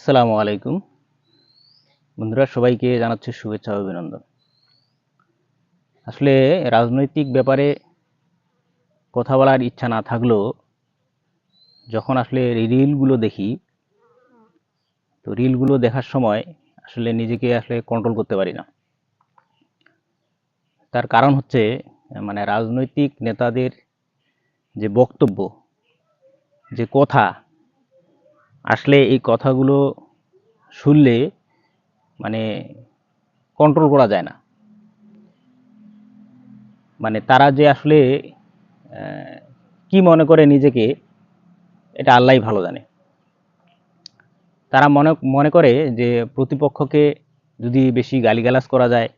আসসালামু আলাইকুম। বন্ধুরা, সবাইকে জানাচ্ছি শুভেচ্ছা অভিনন্দন। আসলে রাজনৈতিক ব্যাপারে কথা বলার ইচ্ছা না থাকলেও যখন আসলে রিলগুলো দেখি, তো রিলগুলো দেখার সময় আসলে নিজেকে আসলে কন্ট্রোল করতে পারি না। তার কারণ হচ্ছে মানে রাজনৈতিক নেতাদের যে বক্তব্য, যে কথা আসলে এই কথাগুলো শুনলে মানে কন্ট্রোল করা যায় না। মানে তারা যে আসলে কি মনে করে নিজেকে, এটা আল্লাহই ভালো জানে। তারা মনে মনে করে যে প্রতিপক্ষকে যদি বেশি গালিগালাজ করা যায়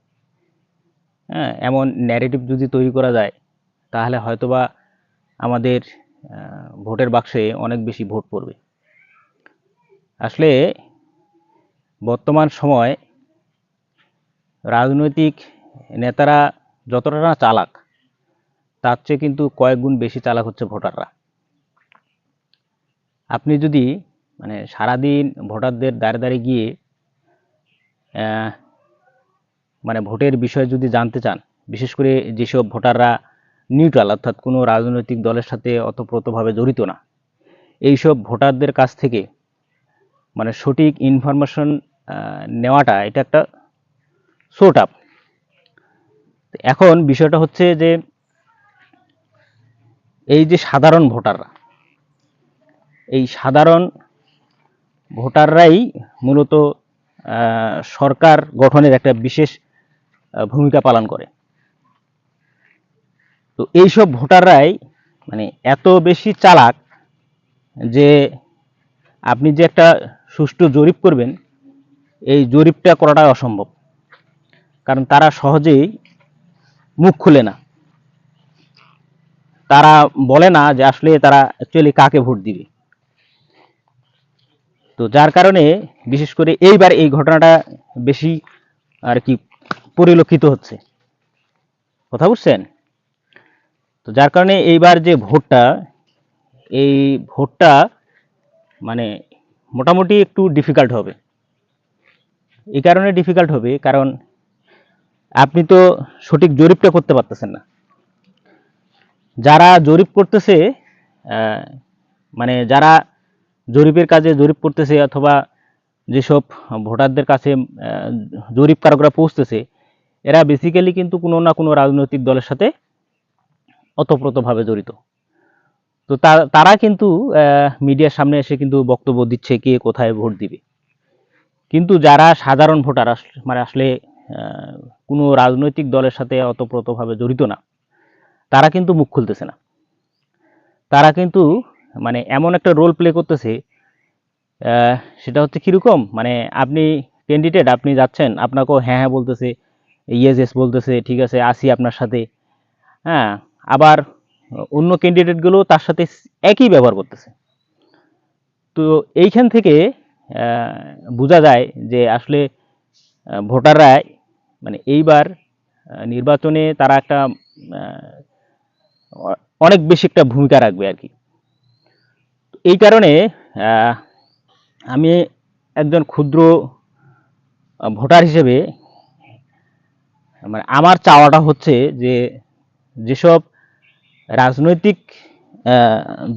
হ্যাঁ এমন ন্যারেটিভ যদি তৈরি করা যায়, তাহলে হয়তোবা আমাদের ভোটের বাক্সে অনেক বেশি ভোট পড়বে। আসলে বর্তমান সময় রাজনৈতিক নেতারা যতটা না চালাক, তার চেয়ে কিন্তু কয়েক গুণ বেশি চালাক হচ্ছে ভোটাররা। আপনি যদি মানে সারাদিন ভোটারদের দাঁড়ে দাঁড়িয়ে গিয়ে মানে ভোটের বিষয়ে যদি জানতে চান, বিশেষ করে যেসব ভোটাররা নিউট্রাল অর্থাৎ কোনো রাজনৈতিক দলের সাথে অতপ্রতভাবে জড়িত না, এইসব ভোটারদের কাছ থেকে মানে সঠিক ইনফরমেশন নেওয়াটা এটা একটা সোট আপ এখন বিষয়টা হচ্ছে যে এই যে সাধারণ ভোটাররা এই সাধারণ ভোটাররাই মূলত সরকার গঠনের একটা বিশেষ ভূমিকা পালন করে। তো এইসব ভোটাররাই মানে এত বেশি চালাক যে আপনি যে একটা সুষ্ঠু জরিপ করবেন, এই জরিপটা করাটা অসম্ভব। কারণ তারা সহজেই মুখ খুলে না। তারা বলে না যে আসলে তারা অ্যাকচুয়ালি কাকে ভোট দিবে। তো যার কারণে বিশেষ করে এইবার এই ঘটনাটা বেশি আর কি পরিলক্ষিত হচ্ছে। কথা বুঝছেন? তো যার কারণে এইবার যে ভোটটা, এই ভোটটা মানে মোটামুটি একটু ডিফিকাল্ট হবে। এই কারণে ডিফিকাল্ট হবে, কারণ আপনি তো সঠিক জরিপটা করতে পারতেছেন না। যারা জরিপ করতেছে মানে যারা জরিপের কাজে জরিপ করতেছে অথবা যেসব ভোটারদের কাছে জরিপকারকরা পৌঁছতেছে, এরা বেসিক্যালি কিন্তু কোনো না কোনো রাজনৈতিক দলের সাথে অতপ্রতভাবে জড়িত। তো তারা কিন্তু মিডিয়ার সামনে এসে কিন্তু বক্তব্য দিচ্ছে কে কোথায় ভোট দিবে। কিন্তু যারা সাধারণ ভোটার মানে আসলে কোনো রাজনৈতিক দলের সাথে অতপ্রতভাবে জড়িত না, তারা কিন্তু মুখ খুলতেছে না। তারা কিন্তু মানে এমন একটা রোল প্লে করতেছে সেটা হচ্ছে কীরকম মানে আপনি ক্যান্ডিডেট আপনি যাচ্ছেন, আপনাকেও হ্যাঁ হ্যাঁ বলতেছে, ইয়েস এস বলতেছে, ঠিক আছে, আসি আপনার সাথে। হ্যাঁ আবার অন্য ক্যান্ডিডেটগুলো তার সাথে একই ব্যবহার করতেছে। তো এইখান থেকে বোঝা যায় যে আসলে ভোটাররা মানে এইবার নির্বাচনে তারা একটা অনেক বেশি একটা ভূমিকা রাখবে আর কি। এই কারণে আমি একজন ক্ষুদ্র ভোটার হিসেবে মানে আমার চাওয়াটা হচ্ছে যে যেসব রাজনৈতিক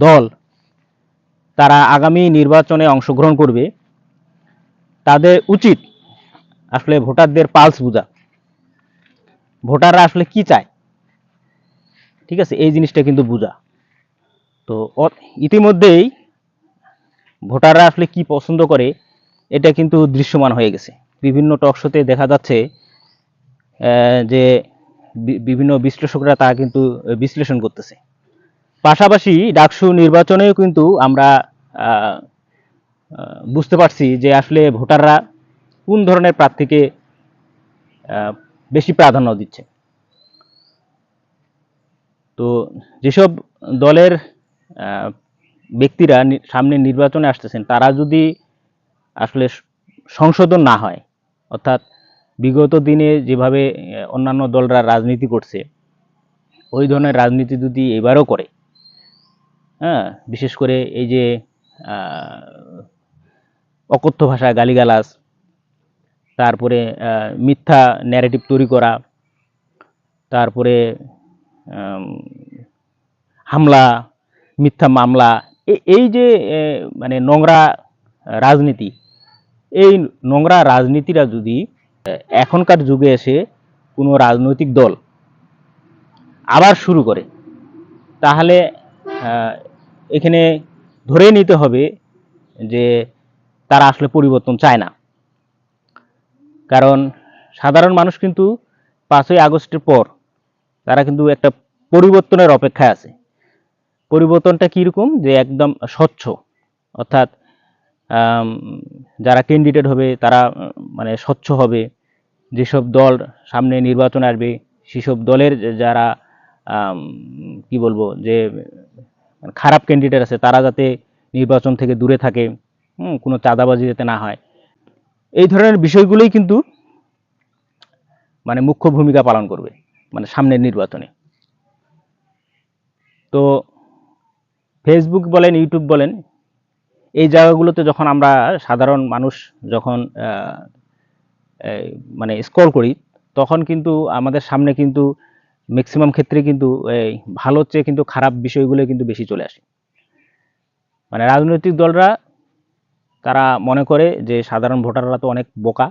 দল তারা আগামী নির্বাচনে অংশগ্রহণ করবে, তাদের উচিত আসলে ভোটারদের পালস বোঝা। ভোটাররা আসলে কি চায়? ঠিক আছে, এই জিনিসটা কিন্তু বোঝা। তো ইতিমধ্যেই ভোটাররা আসলে কি পছন্দ করে, এটা কিন্তু দৃশ্যমান হয়ে গেছে। বিভিন্ন টক শোতে দেখা যাচ্ছে যে বিভিন্ন বিশ্লেষকরা তা কিন্তু বিশ্লেষণ করতেছে। পাশাপাশি ডাকসু নির্বাচনেও কিন্তু আমরা বুঝতে পারছি যে আসলে ভোটাররা কোন ধরনের প্রার্থীকে বেশি প্রাধান্য দিচ্ছে। তো যেসব দলের ব্যক্তিরা সামনে নির্বাচনে আসতেছেন, তারা যদি আসলে সংশোধন না হয়, অর্থাৎ বিগত দিনে যেভাবে অন্যান্য দলরা রাজনীতি করছে, ওই ধরনের রাজনীতি যদি এবারও করে হ্যাঁ বিশেষ করে এই যে অকথ্য ভাষায় গালিগালাজ, তারপরে মিথ্যা ন্যারেটিভ তৈরি করা, তারপরে হামলা, মিথ্যা মামলা এই যে মানে নোংরা রাজনীতি, এই নোংরা রাজনীতিরা যদি এখনকার যুগে এসে কোনো রাজনৈতিক দল আবার শুরু করে। তাহলে এখানে ধরে নিতে হবে যে তারা আসলে পরিবর্তন চায় না। কারণ সাধারণ মানুষ কিন্তু পাঁচই আগস্টের পর তারা কিন্তু একটা পরিবর্তনের অপেক্ষায় আছে। পরিবর্তনটা কীরকম? যে একদম স্বচ্ছ। অর্থাৎ যারা ক্যান্ডিডেট হবে, তারা মানে স্বচ্ছ হবে। যেসব দল সামনে নির্বাচন আসবে, সেসব দলের যারা কি বলব, যে মানে খারাপ ক্যান্ডিডেট আছে, তারা যাতে নির্বাচন থেকে দূরে থাকে কোনো চাঁদাবাজি যাতে না হয়। এই ধরনের বিষয়গুলোই কিন্তু মানে মুখ্য ভূমিকা পালন করবে মানে সামনের নির্বাচনে। তো ফেসবুক বলেন ইউটিউব বলেন এই জায়গাগুলোতে যখন আমরা সাধারণ মানুষ যখন মানে স্ক্রল করি, তখন কিন্তু আমাদের সামনে কিন্তু ম্যাক্সিমাম ক্ষেত্রে কিন্তু এই ভালোর চেয়ে কিন্তু খারাপ বিষয়গুলো কিন্তু বেশি চলে আসে। মানে রাজনৈতিক দলরা, তারা মনে করে যে সাধারণ ভোটাররা তো অনেক বোকা,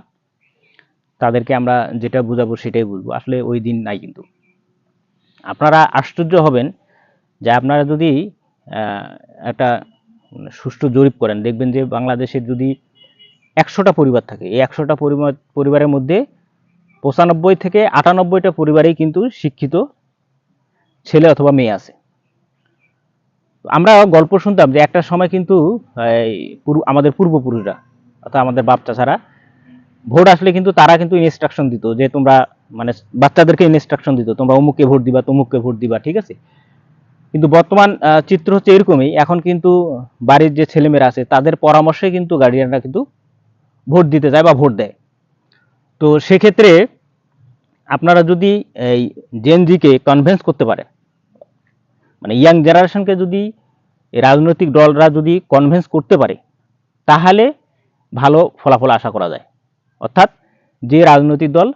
তাদেরকে আমরা যেটা বুঝাবো সেটাই বুঝব। আসলে ওই দিন নাই কিন্তু। আপনারা আশ্চর্য হবেন যে আপনারা যদি একটা সুষ্ঠু জরিপ করেন। দেখবেন যে বাংলাদেশের যদি একশোটা পরিবার থাকে, এই একশোটা পরিবার, পরিবারের মধ্যে পঁচানব্বই থেকে আটানব্বইটা পরিবারেই কিন্তু শিক্ষিত ছেলে অথবা মেয়ে আছে। আমরা গল্প শুনতাম যে একটা সময় কিন্তু আমাদের পূর্বপুরুষরা, অর্থাৎ আমাদের বাপ চাচারা ভোট আসলে কিন্তু তারা কিন্তু ইনস্ট্রাকশন দিত যে তোমরা মানে বাচ্চাদেরকে ইনস্ট্রাকশন দিত, তোমরা অমুককে ভোট দিবা, তমুককে ভোট দিবা, ঠিক আছে? কিন্তু বর্তমান চিত্র হচ্ছে এরকমই। এখন কিন্তু বাড়ির যে ছেলেমেয়েরা আছে, তাদের পরামর্শে কিন্তু গার্ডিয়ানরা কিন্তু ভোট দিতে যায় বা ভোট দেয়। তো সেক্ষেত্রে আপনারা যদি এই জেনজিকে কনভেন্স করতে পারে মানে ইয়াং জেনারেশনকে যদি রাজনৈতিক দলরা যদি কনভেন্স করতে পারে, তাহলে ভালো ফলাফল আশা করা যায়। অর্থাৎ যে রাজনৈতিক দল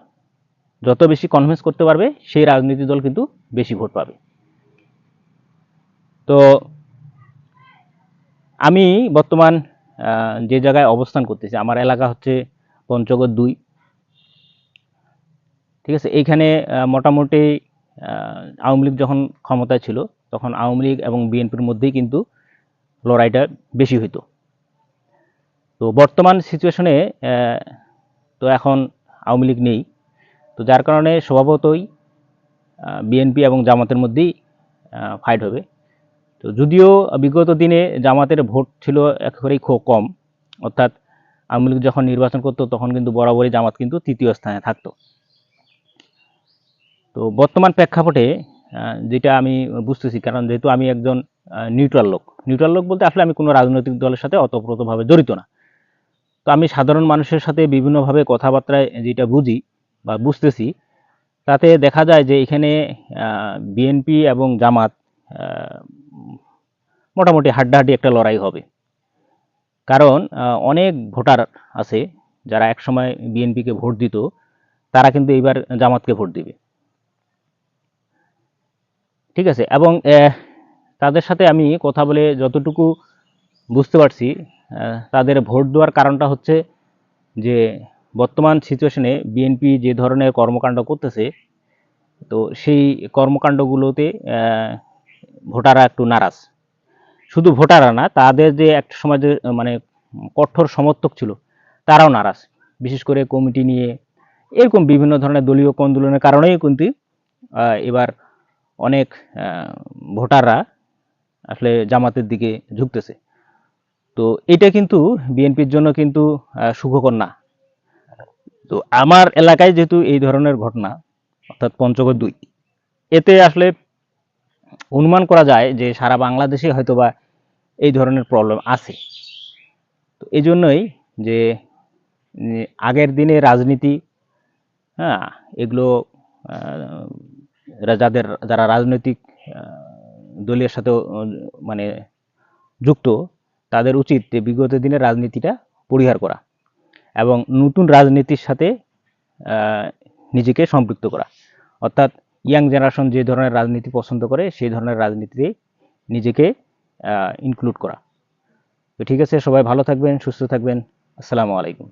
যত বেশি কনভেন্স করতে পারবে, সেই রাজনৈতিক দল কিন্তু বেশি ভোট পাবে। তো আমি বর্তমান যে জায়গায় অবস্থান করতেছি, আমার এলাকা হচ্ছে পঞ্চগড় দুই। ঠিক আছে, এইখানে মোটামুটি আওয়ামী লীগ যখন ক্ষমতায় ছিল, তখন আওয়ামী লীগ এবং বিএনপির মধ্যেই কিন্তু লড়াইটা বেশি হইতো। তো বর্তমান সিচুয়েশনে তো এখন আওয়ামী লীগ নেই। তো যার কারণে স্বভাবতই বিএনপি এবং জামাতের মধ্যেই ফাইট হবে। তো যদিও বিগত দিনে জামাতের ভোট ছিল একেবারেই খুব কম, অর্থাৎ আওয়ামী লীগ যখন নির্বাচন করতো তখন কিন্তু বরাবরই জামাত কিন্তু তৃতীয় স্থানে থাকতো। তো বর্তমান প্রেক্ষাপটে যেটা আমি বুঝতেছি, কারণ যেহেতু আমি একজন নিউট্রাল লোক নিউট্রাল লোক বলতে আসলে আমি কোনো রাজনৈতিক দলের সাথে অতপ্রতভাবে জড়িত না। তো আমি সাধারণ মানুষের সাথে বিভিন্নভাবে কথাবার্তায় যেটা বুঝি বা বুঝতেছি, তাতে দেখা যায় যে এখানে বিএনপি এবং জামাত মোটামুটি হাড্ডাহাড্ডি একটা লড়াই হবে। কারণ অনেক ভোটার আছে যারা একসময় বিএনপিকে ভোট দিত, তারা কিন্তু এইবার জামাতকে ভোট দিবে। ঠিক আছে? এবং তাদের সাথে আমি কথা বলে যতটুকু বুঝতে পারছি তাদের ভোট দেওয়ার কারণটা হচ্ছে যে, বর্তমান সিচুয়েশনে বিএনপি যে ধরনের কর্মকাণ্ড করতেছে, তো সেই কর্মকাণ্ডগুলোতে ভোটাররা একটু নারাজ। শুধু ভোটাররা না, তাদের যে একটা সময় যে মানে কঠোর সমর্থক ছিল, তারাও নারাজ। বিশেষ করে কমিটি নিয়ে, এরকম বিভিন্ন ধরনের দলীয় কন্দোলনের কারণেই কিন্তু এবার অনেক ভোটাররা আসলে জামাতের দিকে ঝুঁকতেছে। তো এটা কিন্তু বিএনপির জন্য কিন্তু সুখকর না। তো আমার এলাকায় যেহেতু এই ধরনের ঘটনা, অর্থাৎ পঞ্চগড় দুই, এতে আসলে অনুমান করা যায় যে সারা বাংলাদেশে হয়তোবা এই ধরনের প্রবলেম আছে। তো এই জন্যই যে আগের দিনে রাজনীতি হ্যাঁ এগুলো যাদের, যারা রাজনৈতিক দলের সাথে মানে যুক্ত, তাদের উচিত যে বিগত দিনের রাজনীতিটা পরিহার করা এবং নতুন রাজনীতির সাথে নিজেকে সম্পৃক্ত করা। অর্থাৎ ইয়াং জেনারেশন যে ধরনের রাজনীতি পছন্দ করে, সেই ধরনের রাজনীতিতে নিজেকে ইনক্লুড করা। তো ঠিক আছে, সবাই ভালো থাকবেন, সুস্থ থাকবেন। আসসালামু আলাইকুম।